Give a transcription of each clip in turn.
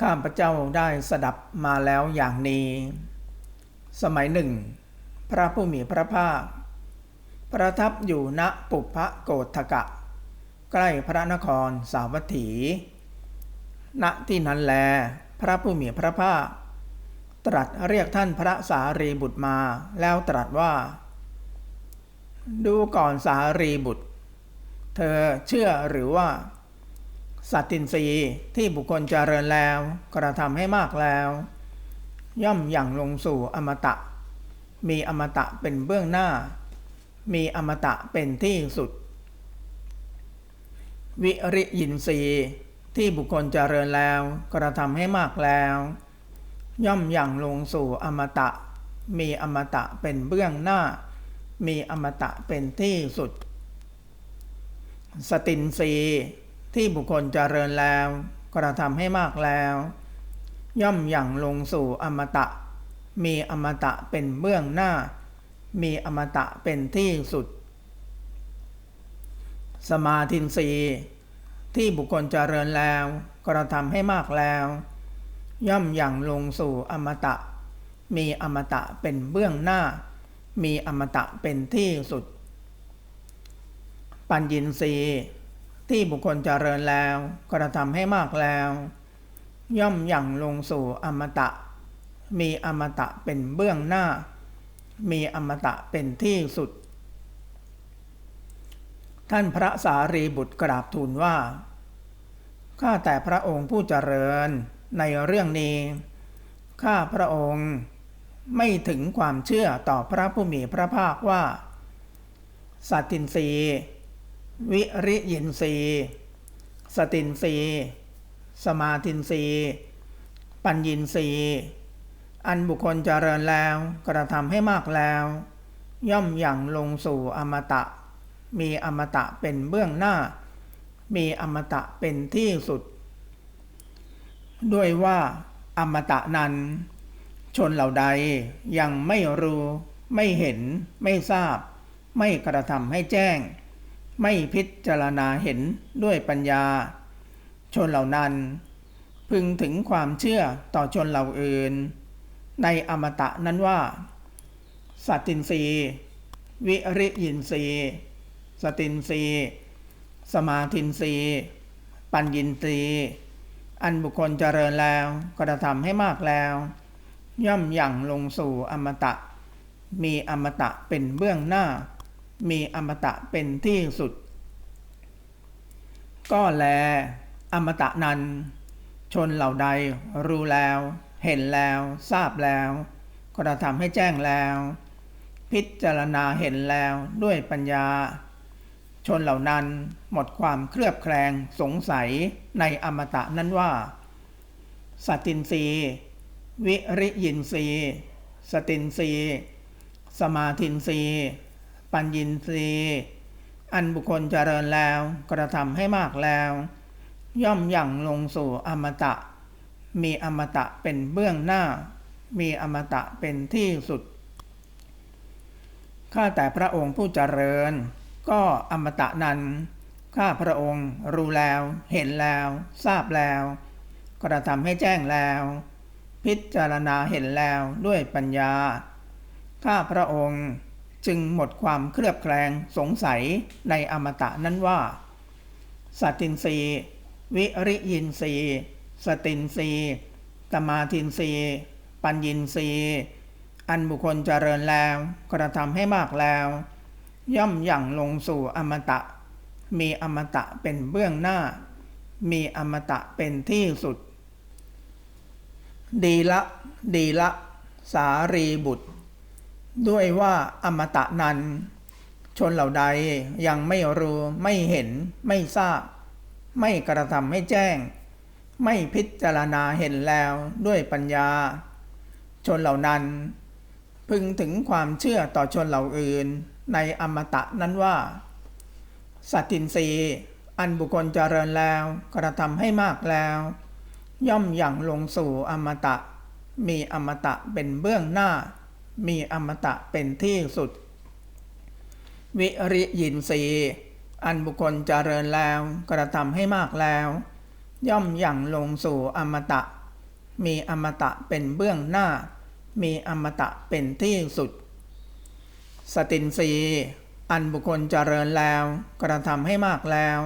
ข้าพเจ้าได้สดับมาแล้วอย่างนี้ สมัยหนึ่ง พระผู้มีพระภาค ประทับอยู่ณปุพพโกฏกะ ใกล้พระนครสาวัตถี ณที่นั้นแล พระผู้มีพระภาค ตรัสเรียกท่านพระสารีบุตรมาแล้วตรัสว่า ดูก่อนสารีบุตร เธอเชื่อหรือว่า สัตตินรีที่บุคคลเจริญแล้ว กระทำให้มากแล้ว ย่อมอย่างลงสู่อมตะ มีอมตะเป็นเบื้องหน้า มีอมตะเป็นที่สุด วิริยินรีที่บุคคลเจริญแล้ว กระทำให้มากแล้ว ย่อมอย่างลงสู่อมตะ มีอมตะเป็นเบื้องหน้า มีอมตะเป็นที่สุด สตินรี ที่บุคคลเจริญแล้วกระทำให้มากแล้ว ย่อมอย่างลงสู่อมตะ มีอมตะเป็นเบื้องหน้า มีอมตะเป็นที่สุด สมาธินรีที่บุคคลเจริญแล้วกระทำให้มากแล้ว ย่อมอย่างลงสู่อมตะ มีอมตะเป็นเบื้องหน้า มีอมตะเป็นที่สุด ปัญญินรี ที่บุคคลเจริญแล้วกระทำให้มากแล้ว ย่อมอย่างลงสู่อมตะ มีอมตะเป็นเบื้องหน้า มีอมตะเป็นที่สุด ท่านพระสารีบุตรกราบทูลว่าข้าแต่พระองค์ผู้เจริญในเรื่องนี้ ข้าพระองค์ไม่ถึงความเชื่อต่อพระผู้มีพระภาคว่าสัตตินรี วิริยินรีสตินรีสมาธินรีปัญญินรีอันบุคคลเจริญแล้วกระทำให้มากแล้ว ย่อมอย่างลงสู่อมตะ มีอมตะเป็นเบื้องหน้า มีอมตะเป็นที่สุด ด้วยว่าอมตะนั้น ชนเหล่าใดยังไม่รู้ ไม่เห็น ไม่ทราบ ไม่กระทำให้แจ้ง ไม่พิจารณาเห็นด้วยปัญญา ชนเหล่านั้น พึงถึงความเชื่อต่อชนเหล่าอื่น ในอมตะนั้นว่า สัตตินรีวิริยินรีสตินรีสมาธินรีปัญญินรีอันบุคคลเจริญแล้วกระทำให้มากแล้ว ย่อมอย่างลงสู่อมตะ มีอมตะเป็นเบื้องหน้า มีอมตะเป็นที่สุด ก็แล อมตะนั้น ชนเหล่าใดรู้แล้ว เห็นแล้ว ทราบแล้วกระทำให้แจ้งแล้ว พิจารณาเห็นแล้วด้วยปัญญา ชนเหล่านั้นหมดความเครือบแคลงสงสัยในอมตะนั้นว่า สัตินรีวิริยินรีสตินรีสมาธินรี ปัญญินรีอันบุคคลเจริญแล้วกระทำให้มากแล้ว ย่อมอย่างลงสู่อมตะ มีอมตะเป็นเบื้องหน้า มีอมตะเป็นที่สุดข้าแต่พระองค์ผู้เจริญ ก็อมตะนั้นข้าพระองค์รู้แล้วเห็นแล้ว ทราบแล้ว กระทำให้แจ้งแล้ว พิจารณาเห็นแล้วด้วยปัญญา ข้าพระองค์ จึงหมดความเครือบแคลงสงสัยในอมตะนั้นว่า สัตตินรีวิริยินรีสตินรีตมาทินรีปัญญินรีอันบุคคลเจริญแล้วกระทำให้มากแล้ว ย่อมอย่างลงสู่อมตะ มีอมตะเป็นเบื้องหน้า มีอมตะเป็นที่สุด ดีละ ดีละ สารีบุตร ด้วยว่าอมตะนั้น ชนเหล่าใดยังไม่รู้ไม่เห็นไม่ทราบ ไม่กระทำให้แจ้ง ไม่พิจารณาเห็นแล้วด้วยปัญญา ชนเหล่านั้น พึงถึงความเชื่อต่อชนเหล่าอื่น ในอมตะนั้นว่า สัตตินรีอันบุคคลเจริญแล้วกระทำให้มากแล้ว ย่อมอย่างลงสู่อมตะ มีอมตะเป็นเบื้องหน้า มีอมตะเป็นที่สุด วิริยินรีอันบุคคลเจริญแล้วกระทำให้มากแล้ว ย่อมอย่างลงสู่อมตะ มีอมตะเป็นเบื้องหน้า มีอมตะเป็นที่สุด สตินรีอันบุคคลเจริญแล้ว กระทำให้มากแล้ว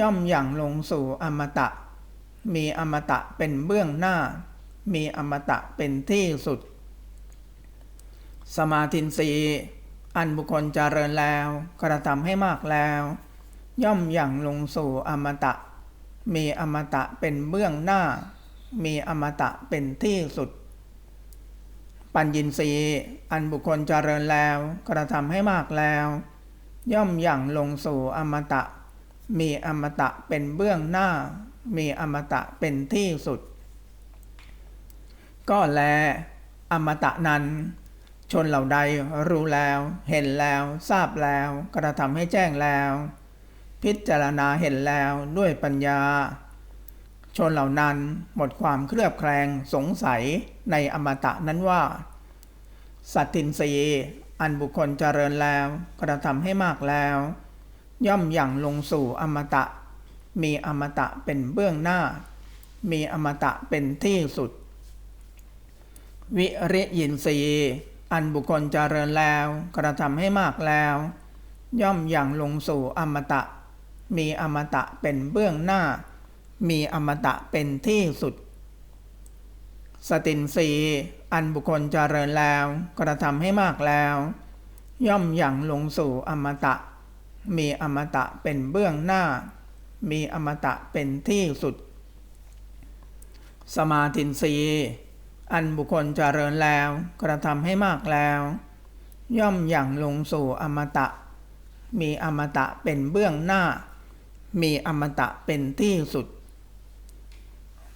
ย่อมอย่างลงสู่อมตะ มีอมตะเป็นเบื้องหน้า มีอมตะเป็นที่สุด สมาธินรีอันบุคคลเจริญแล้ว กระทำให้มากแล้ว ย่อมอย่างลงสู่อมตะ มีอมตะเป็นเบื้องหน้า มีอมตะเป็นที่สุด ปัญญินรีอันบุคคลเจริญแล้ว กระทำให้มากแล้ว ย่อมอย่างลงสู่อมตะ มีอมตะเป็นเบื้องหน้า มีอมตะเป็นที่สุด ก็แล อมตะนั้น ชนเหล่าใดรู้แล้ว เห็นแล้ว ทราบแล้ว กระทำให้แจ้งแล้ว พิจารณาเห็นแล้วด้วยปัญญา ชนเหล่านั้นหมดความเคลือบแคลงสงสัยในอมตะนั้นว่า สัตตินรีอันบุคคลเจริญแล้ว กระทำให้มากแล้ว ย่อมอย่างลงสู่อมตะ มีอมตะเป็นเบื้องหน้า มีอมตะเป็นที่สุด วิริยินรี อันบุคคลเจริญแล้วกระทำให้มากแล้ว ย่อมอย่างลงสู่อมตะ มีอมตะเป็นเบื้องหน้า มีอมตะเป็นที่สุด สตินรีอันบุคคลเจริญแล้วกระทำให้มากแล้ว ย่อมอย่างลงสู่อมตะ มีอมตะเป็นเบื้องหน้า มีอมตะเป็นที่สุด สมาธินรี อันบุคคลเจริญแล้วกระทำให้มากแล้ว ย่อมอย่างลงสู่อมตะ มีอมตะเป็นเบื้องหน้า มีอมตะเป็นที่สุด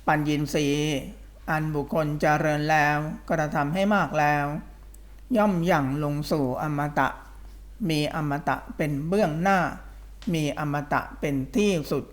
ปัญญินรีอันบุคคลเจริญแล้วกระทำให้มากแล้ว ย่อมอย่างลงสู่อมตะ มีอมตะเป็นเบื้องหน้า มีอมตะเป็นที่สุด